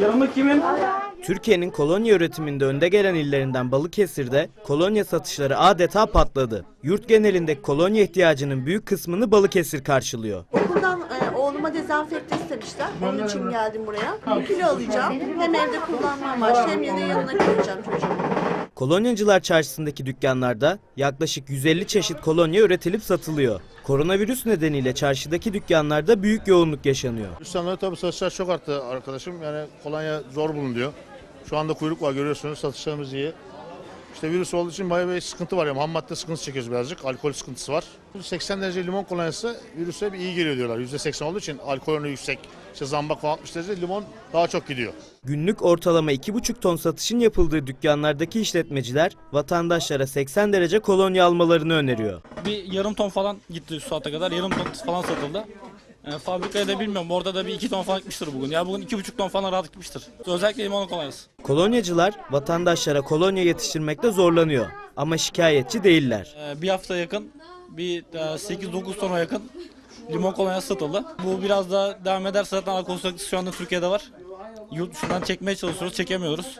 Yarımlık kimin? Türkiye'nin kolonya üretiminde önde gelen illerinden Balıkesir'de kolonya satışları adeta patladı. Yurt genelindeki kolonya ihtiyacının büyük kısmını Balıkesir karşılıyor. Okuldan e, oğluma dezenfekte istemişler. Onun için geldim buraya. Bir kilo alacağım. Hem evde kullanma amaçlı hem de yanına koyacağım çocuğum. Kolonyacılar çarşısındaki dükkanlarda yaklaşık 150 çeşit kolonya üretilip satılıyor. Koronavirüs nedeniyle çarşıdaki dükkanlarda büyük yoğunluk yaşanıyor. İnsanlara tabii satışlar çok arttı arkadaşım. Yani kolonya zor bulunuyor. Şu anda kuyruk var görüyorsunuz satışlarımız iyi. İşte virüs olduğu için bayağı bir sıkıntı var. Yani ham madde sıkıntısı çekiyoruz birazcık. Alkol sıkıntısı var. 80 derece limon kolonyası virüse bir iyi geliyor diyorlar. %80 olduğu için alkol oranı yüksek. İşte zambak falan 60 derece limon daha çok gidiyor. Günlük ortalama 2,5 ton satışın yapıldığı dükkanlardaki işletmeciler vatandaşlara 80 derece kolonya almalarını öneriyor. Bir yarım ton falan gitti şu saate kadar. Yarım ton falan satıldı. Yani fabrikaya da bilmiyorum. Orada da bir iki ton falan gitmiştir bugün. Ya bugün iki buçuk ton falan rahat gitmiştir. Özellikle limon kolonyası. Kolonyacılar vatandaşlara kolonya yetiştirmekte zorlanıyor ama şikayetçi değiller. Ee, bir hafta yakın bir e, 8-9 tona yakın limon kolonyası satıldı. Bu biraz daha devam ederse zaten alkol sakıncası şu anda Türkiye'de var. Yurt dışından çekmeye çalışıyoruz, çekemiyoruz.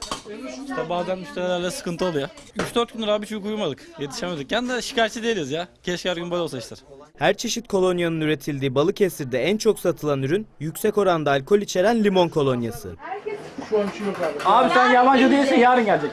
İşte bazen müşterilerle sıkıntı oluyor. 3-4 gündür abi çünkü uyumadık, yetişemedik. Yani de şikayetçi değiliz ya. Keşke her gün böyle olsa işler. Her çeşit kolonyanın üretildiği Balıkesir'de en çok satılan ürün yüksek oranda alkol içeren limon kolonyası. Abi sen yabancı değilsin, yarın gelecek.